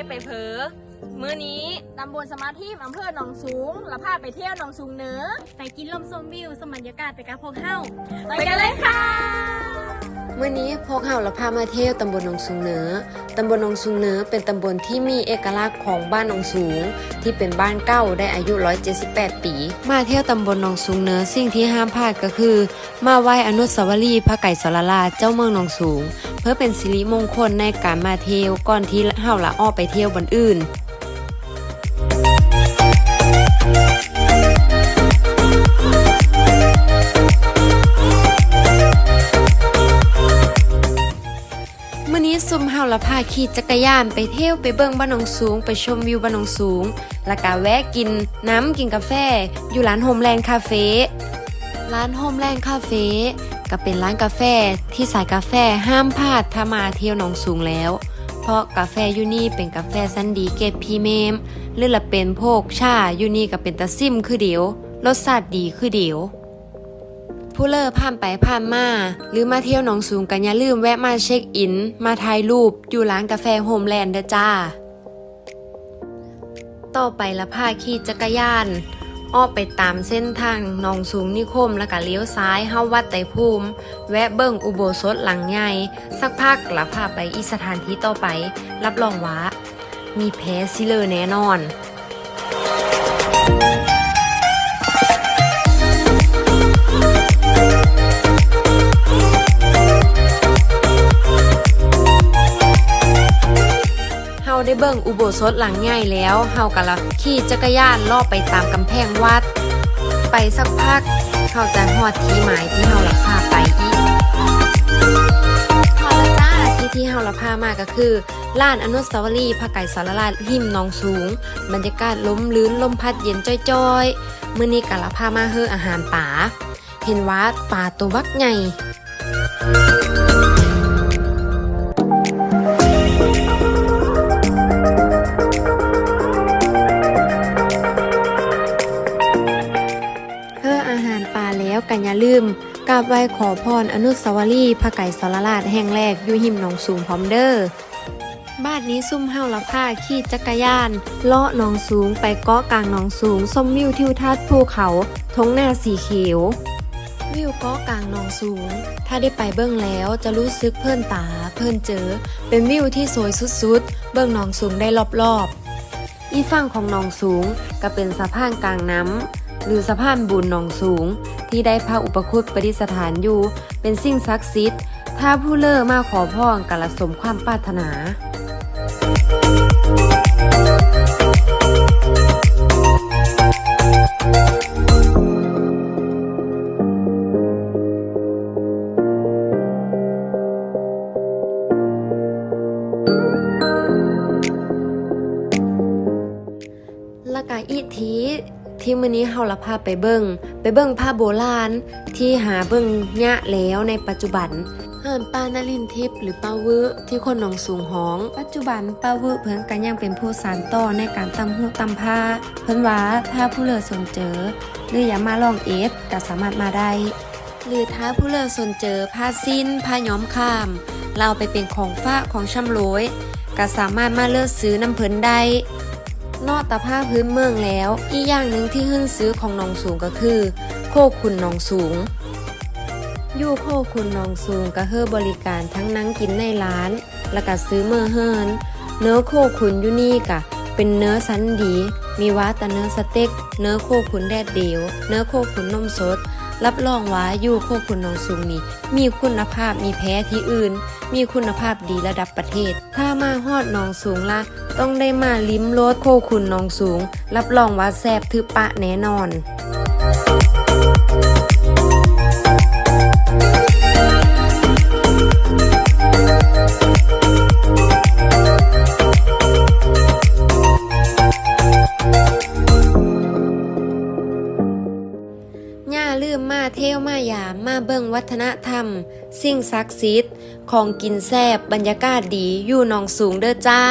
ได้ไปเพอมื้อนี้ตำบลสมาธิอำเภอหนองสูงและพาไปเที่ยวหนองสูงเหนือไปกินลมชมวิวสมบรรยากาศไปกับพวกเฮาไปกันเลยค่ะ เมื่อนี้พวกเราละพามาเที่ยวตำบลหนองสูงเหนือตำบลหนองสูงเหนือเป็นตำบลที่มีเอกลักษณ์ของบ้านหนองสูง ที่เป็นบ้านเก่าได้อายุ 178 ปี มาเที่ยวตำบลหนองสูงเหนือสิ่งที่ห้ามพลาดก็คือ มาไหว้อนุสาวรีย์พระไก่สรลาเจ้าเมืองหนองสูง เพื่อเป็นสิริมงคลในการมาเที่ยวก่อนที่เฮาละออกไปเที่ยวบนอื่นมื่อนี้ซุมเฮาละพาขี่จักรยานไปเที่ยวไปเบิ่งบ้านหนองสูง ไปชมวิวบ้านหนองสูง แล้วก็แวะกินน้ำกินกาแฟ อยู่ร้านโฮมแลนด์คาเฟ่ร้านโฮมแลนด์คาเฟ่ ก็เป็นร้านกาแฟที่สายกาแฟห้ามพลาดถ้ามาเที่ยวหนองสูงแล้ว เพราะกาแฟยูนี่เป็นกาแฟซันดีเกรดพรีเมียมหรือละเป็นพวกชายูนี่ก็เป็นตะซิมคือเดียวรสชาติดีคือเดียวผู้เลิกผ่านไปผ่านมาหรือมาเที่ยวหนองสูงกันอย่าลืมแวะมาเช็คอิน มาถ่ายรูปอยู่ร้านกาแฟโฮมแลนด์เด้อจ้า ต่อไปละพาขี่จักรยาน อ้อไปตามเส้นทางหนองสูงนิคมแล้วก็เลี้ยวซ้ายเข้าวัดไตรภูมิ แวะเบิ่งอุโบสถหลังใหญ่สักพักละพาไปอีสถานที่ต่อไป รับรองว่ามีแพ้ซิเลอร์แน่นอน เบิ่งอุโบสถหลังใหญ่แล้วเฮากะละขี่จักรยานลอบไปตามกำแพงวัด ไปสักพักเฮาจะฮอดที่หมายที่เฮาละพาไปอีกฮอละจ้าที่ที่เฮาละพามาก็คือลานอนุสาวรีย์พระไก่สารลาดหิมหนองสูง บรรยากาศล้มลื่นลมพัดเย็นจ้อยๆมื้อนี้กะละพามาเฮออาหารป่าเห็นว่าป่าตัวบักใหญ่ ลืมกราบไหว้ขอพรอนุสาวรีย์พระไก่สรราชแห่งแรกอยู่หิมหนองสูงพร้อมเด้อบ้านนี้ซุ่มเฮาละผ้าขี่จักรยานเลาะหนองสูงไปเกาะกลางหนองสูงชมวิวทิวทัศน์ภูเขาทงหน้าสีเขียว วิวเกาะกลางหนองสูง ถ้าได้ไปเบื้องแล้วจะรู้สึกเพิ่นตาเพิ่นเจอ เป็นวิวที่สวยสุดๆ เบื้องหนองสูงได้รอบๆ อีฝั่งของหนองสูงก็เป็นสะพานกลางน้ำ หรือสะพานบุญหนองสูง ที่ได้พระอุปคุตประดิษฐานอยู่ เป็นสิ่งศักดิ์สิทธิ์ถ้าผู้เล่อมาขอพรกละสมความปรารถนาและกาอีกที ที่มื้อนี้เฮาละพาไปเบิงไปเบิงผ้าโบราณที่หาเบิงยะแล้วในปัจจุบันเฮินป้านลินทิพย์หรือป้าวื้อที่คนหนองสูงห้อง ปัจจุบันป้าวื้อเพิ่นกันยังเป็นผู้สานต่อในการตำหูตำผ้า เพิ่นว่าถ้าผู้เลอสนเจอ หรืออยากมาลองเอฟก็สามารถมาได้ หรือถ้าผู้เลอสนเจอผ้าสิ้นผ้าย้อมข้าม เราไปเป็นของฝ้ากของช่ำโรยก็สามารถมาเลือกซื้อน้ำเพิ่นได้ นอกตาผ้าพื้นเมืองแล้ว อีกอย่างหนึ่งที่ขึ้นซื้อของนองสูงก็คือ โคขุนนองสูง อยู่โคขุนนองสูงก็เฮอบริการทั้งนั่งกินในร้าน แล้วก็ซื้อเมื่อเฮินเนื้อโคขุนอยู่นี่กะเป็นเนื้อสันดี มีว่าแต่เนื้อสเต็ก เนื้อโคขุนแดดเดียว เนื้อโคขุนนมสด รับรองว่าอยู่โคขุนนองสูงนี่มีคุณภาพมีแพ้ที่อื่น มีคุณภาพดีระดับประเทศ ถ้ามาฮอดนองสูงละต้องได้มาลิ้มรสโคคุนนองสูง รับรองว่าแซ่บทึบปะแน่นอน วัฒนธรรม สิ่งศักดิ์สิทธิ์ ของกินแซบบรรยากาศดีอยู่หนองสูงเด้อจ้า